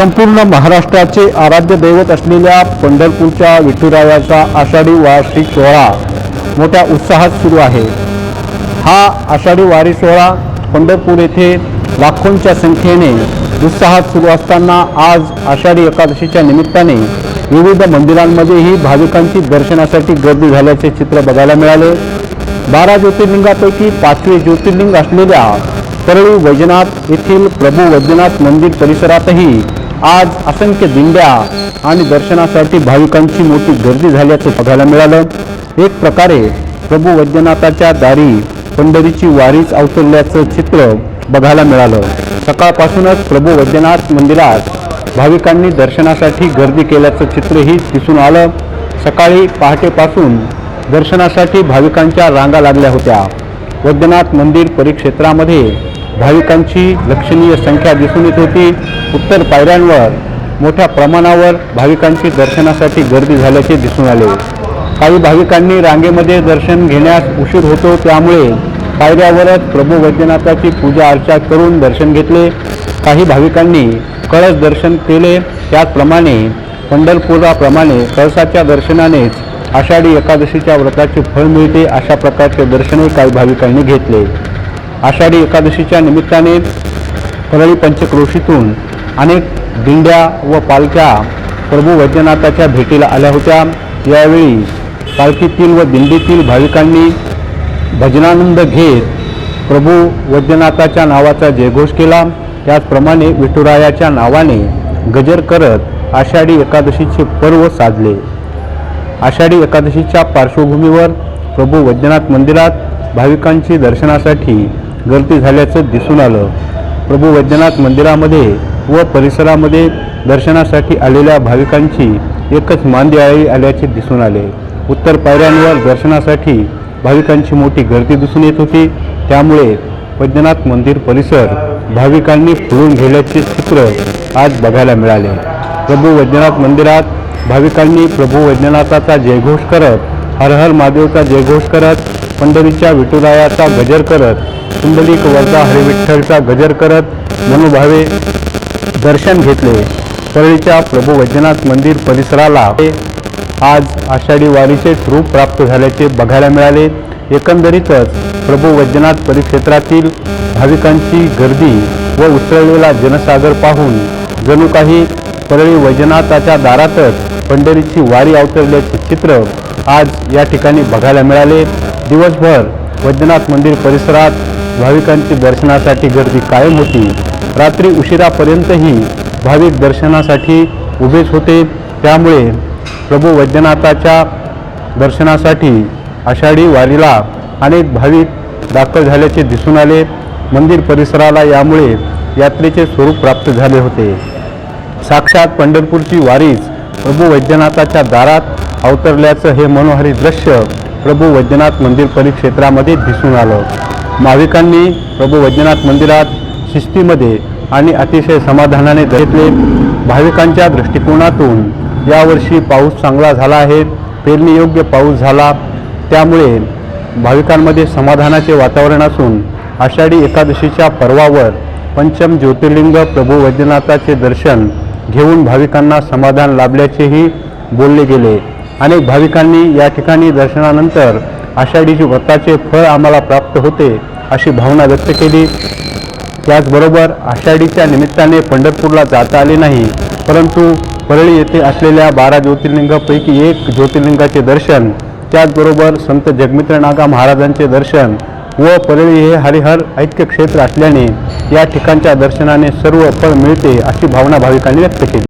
संपूर्ण महाराष्ट्राचे आराध्य दैवत असलेल्या पंढरपूरच्या विठुरायाचा आषाढी वार्षिक सोहळा मोठ्या उत्साहात सुरू आहे. हा आषाढी वारी सोहळा पंढरपूर येथे लाखोंच्या संख्येने उत्साहात सुरू असताना आज आषाढी एकादशीच्या निमित्ताने विविध मंदिरांमध्येही भाविकांची दर्शनासाठी गर्दी झाल्याचे चित्र बघायला मिळाले. बारा ज्योतिर्लिंगापैकी पाचवे ज्योतिर्लिंग असलेल्या परळी वैजनाथ येथील प्रभू वैद्यनाथ मंदिर परिसरातही आज असंख्य दिंड्या आणि दर्शनासाठी भाविकांची मोठी गर्दी झाल्याचं बघायला मिळालं. एक प्रकारे प्रभू वैद्यनाथाच्या दारी पंढरीची वारीच अवतरल्याचं चित्र बघायला मिळालं. सकाळपासूनच प्रभू वैद्यनाथ मंदिरात भाविकांनी दर्शनासाठी गर्दी केल्याचं चित्रही दिसून आलं. सकाळी पहाटेपासून दर्शनासाठी भाविकांच्या रांगा लागल्या होत्या. वैद्यनाथ मंदिर परिक्षेत्रामध्ये भाविकांची लक्षणीय संख्या दिसून येत होती. उत्तर पायऱ्यांवर मोठ्या प्रमाणावर भाविकांची दर्शनासाठी गर्दी झाल्याचे दिसून आले. काही भाविकांनी रांगेमध्ये दर्शन घेण्यास उशीर होतो त्यामुळे पायऱ्यावरच प्रभू वैद्यनाथाची पूजा अर्चा करून दर्शन घेतले. काही भाविकांनी कळस दर्शन केले. त्याचप्रमाणे पंढरपुराप्रमाणे कळसाच्या दर्शनानेच आषाढी एकादशीच्या व्रताचे फळ मिळते अशा प्रकारचे दर्शनही काही भाविकांनी घेतले. आषाढी एकादशीच्या निमित्ताने परळी पंचक्रोशीतून अनेक दिंड्या व पालख्या प्रभू वैद्यनाथाच्या भेटीला आल्या होत्या. यावेळी पालखीतील व दिंडीतील भाविकांनी भजनानंद घेत प्रभू वैद्यनाथाच्या नावाचा जयघोष केला. त्याचप्रमाणे विठुरायाच्या नावाने गजर करत आषाढी एकादशीचे पर्व साधले आषाढी एकादशीच्या पार्श्वभूमीवर प्रभू वैद्यनाथ मंदिरात भाविकांची दर्शनासाठी गर्दी झाल्याचं दिसून आलं. प्रभू वैद्यनाथ मंदिरामध्ये व परिसरामध्ये दर्शनासाठी आलेल्या भाविकांची एकच मांदियाळी आल्याचे दिसून आले. उत्तर पायऱ्यांवर दर्शनासाठी भाविकांची मोठी गर्दी दिसून येत होती. त्यामुळे वैद्यनाथ मंदिर परिसर भाविकांनी फुलून गेल्याचे चित्र आज बघायला मिळाले. प्रभू वैद्यनाथ मंदिरात भाविकांनी प्रभू वैद्यनाथाचा जयघोष करत हर हर महादेवचा जयघोष करत पंढरीच्या विठुरायाचा गजर करत कुंडलिक वरदा हरिविठ्ठलचा गजर करत मनोभावे दर्शन घेतले. परळीच्या प्रभू वैद्यनाथ मंदिर परिसराला आज आषाढी वारीचे रूप प्राप्त झाल्याचे बघायला मिळाले. एकंदरीतच प्रभू वैद्यनाथ परिक्षेत्रातील भाविकांची गर्दी व उसळलेला जनसागर पाहून जणू काही परळी वैजनाथाच्या दारातच पंढरीची वारी अवतरल्याचे चित्र आज या ठिकाणी बघायला मिळाले. दिवसभर वैद्यनाथ मंदिर परिसरात भाविकांची दर्शनासाठी गर्दी कायम होती. रात्री उशिरापर्यंतही भाविक दर्शनासाठी उभेच होते. त्यामुळे प्रभू वैद्यनाथाच्या दर्शनासाठी आषाढी वारीला अनेक भाविक दाखल झाल्याचे दिसून आले. मंदिर परिसराला यामुळे यात्रेचे स्वरूप प्राप्त झाले होते. साक्षात पंढरपूरची वारीच प्रभू वैद्यनाथाच्या दारात अवतरल्याचं हे मनोहारी दृश्य प्रभू वैद्यनाथ मंदिर परिक्षेत्रामध्ये दिसून आलं. भाविकांनी प्रभू वैद्यनाथ मंदिरात शिस्तीमध्ये आणि अतिशय समाधानाने घेतले. भाविकांच्या दृष्टिकोनातून यावर्षी पाऊस चांगला झाला आहे पेरणीयोग्य पाऊस झाला. त्यामुळे भाविकांमध्ये समाधानाचे वातावरण असून आषाढी एकादशीच्या पर्वावर पंचम ज्योतिर्लिंग प्रभू वैद्यनाथाचे दर्शन घेऊन भाविकांना समाधान लाभल्याचेही बोलले गेले. अनेक भाविकांनी या ठिकाणी दर्शनानंतर आषाढीची व्रताचे फळ आम्हाला प्राप्त होते अशी भावना व्यक्त केली. त्याचबरोबर आषाढीच्या निमित्ताने पंढरपूरला जाता आले नाही परंतु परळी येथे असलेल्या बारा ज्योतिर्लिंगापैकी एक ज्योतिर्लिंगाचे दर्शन त्याचबरोबर संत जगमित्र नागा महाराजांचे दर्शन व परळी हे हरिहर ऐक्य क्षेत्र असल्याने या ठिकाणच्या दर्शनाने सर्व फळ मिळते अशी भावना भाविकांनी व्यक्त केली.